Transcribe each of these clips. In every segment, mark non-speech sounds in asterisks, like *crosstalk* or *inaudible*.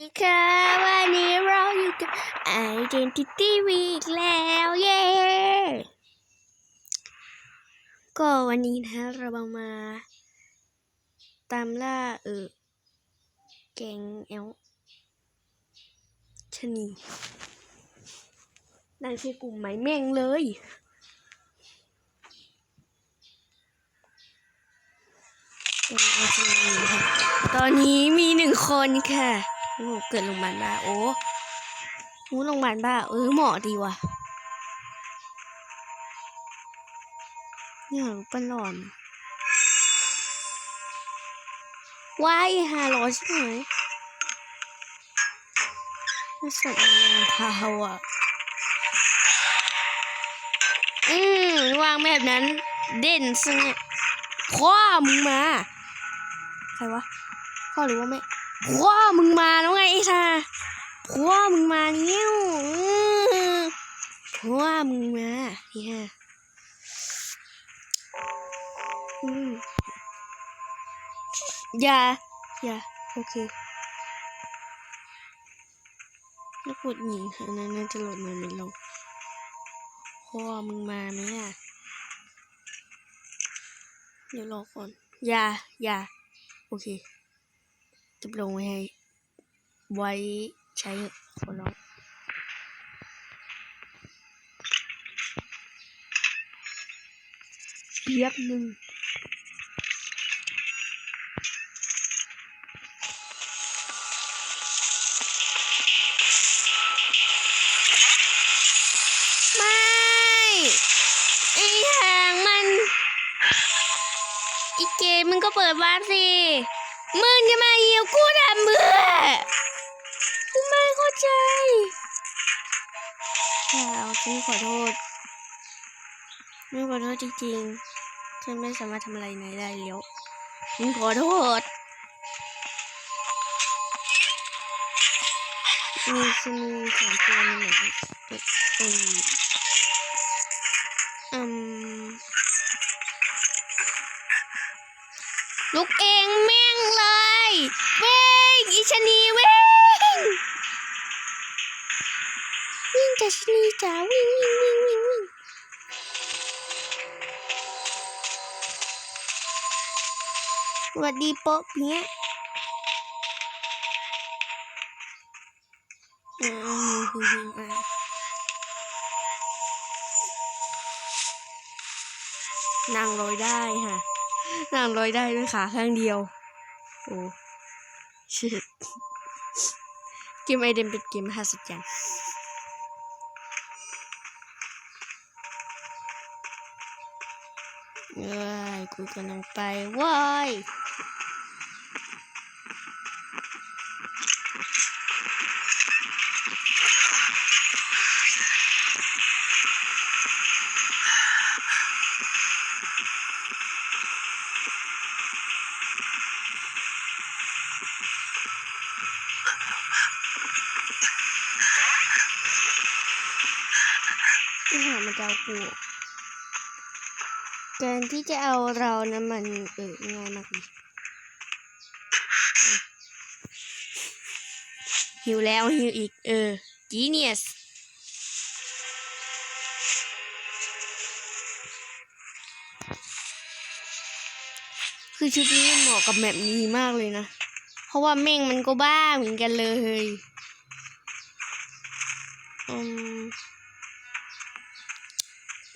ดีค่ะวันนี้เราอยู่กับ Identity Week แล้วเย้ก็วันนี้นะเรามา ตามล่าเออแกงแอลชะนีนั่นคือกลุ่มไหมแม่งเลย ตอนนี้มีหนึ่งคนค่ะ โอ้เกิดโรงพยาบาลบ้าโอ้โหโรงพยาบาลบ้า เออเหมาะดีว่ะเนี่ยรูปปั้นหลอนว้ายหาร้อยใช่ไหมน่าสนใจพาวอะ อืมวางแบบนั้น เด่นซะเนี่ยพ่อมึงมา ใครวะพ่อหรือว่าแม่ พ่อมึงมาแล้วไงไอ้ชาพ่อมึงมาเนี่ยอื้อพ่อมึงมาเนี่ยอืมอย่า อย่า โอเคแล้วกดหญิงอันนั้นน่าจะหลดมาไม่ลงพ่อมึงมาไหมอะ เดี๋ยวรอก่อน อย่า อย่า โอเค จะลงไว้ให้ ไว้ใช้ขอร้องเปียบหนึ่งไม่ไอ้หางมันอีเกมมึงก็เปิดบ้านสิ มึงจะมาเหี่ย วกูทำเบื่อกูไม่เข้าใจแล้วฉันขอโทษฉันขอโทษจริงๆ ฉันไม่สามารถทำอะไรนายได้แล้วฉันขอโทษมีสมีสองตัวในไหนเด็กเอออื ลุกเองแม่งเลยเว้งอีชนีเว้งวิ่งจ้ะชนีจ๋าวิ่งวิ่งวิ่งวิ่งวิ่งสวัสดีโป๊ะเนี้ยอืมฮึ่มฮึ่มนั่งลอยได้ค่ะ นั่งลอยได้ด้วยขาข้างเดียว โอ้ชิดเกมไอเดนเป็นเกมมหัศจรรย์เอ้ยกูกำลังไปว้าย ที่หามันจะเอากูการที่จะเอาเรานะมันเออง่ายมากเลยหิวแล้วหิวอีก เออ genius คือชุดนี้เหมาะกับแบบนี้มากเลยนะ ราะว่าเม่งมันก็บ้าเหมือนกันเลยอืม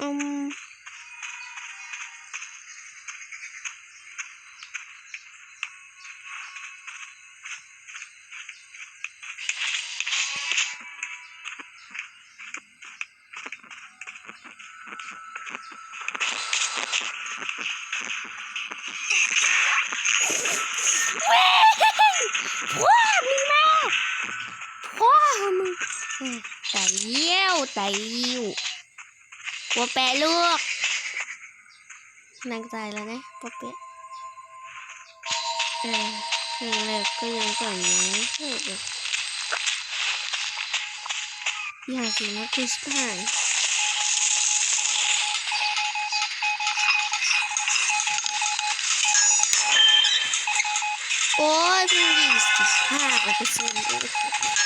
อืม ยี่ยวแต่ยิ้วหัวแปะลูกนางตายแล้วนะปอเป๊ะเออยังเลิกก็ยังก่อนนะเอออยากกินว่ากูสปายโอ้ยเพิ่งยี่สิบห้าเปอร์เซ็นต์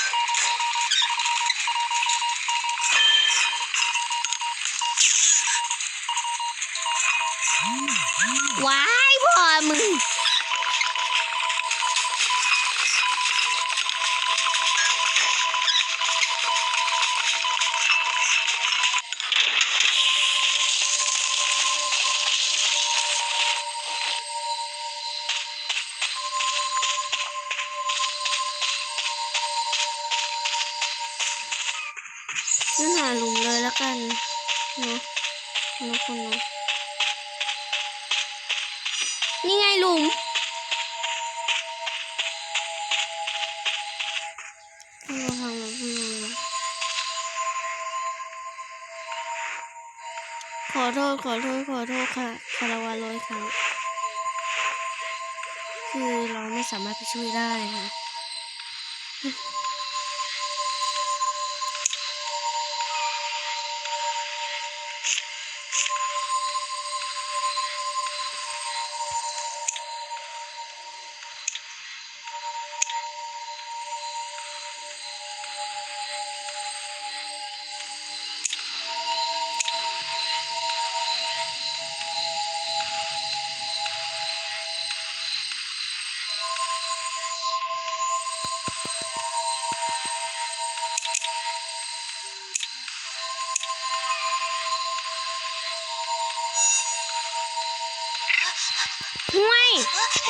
แล้วกันเนาะเนาะคนเนาะนี่ไงหลุมเราทำแบบนี้ขอโทษ ขอโทษ ขอโทษค่ะคาราวาร้อยครั้งคือเราไม่สามารถไปช่วยได้นะ Ah! *laughs*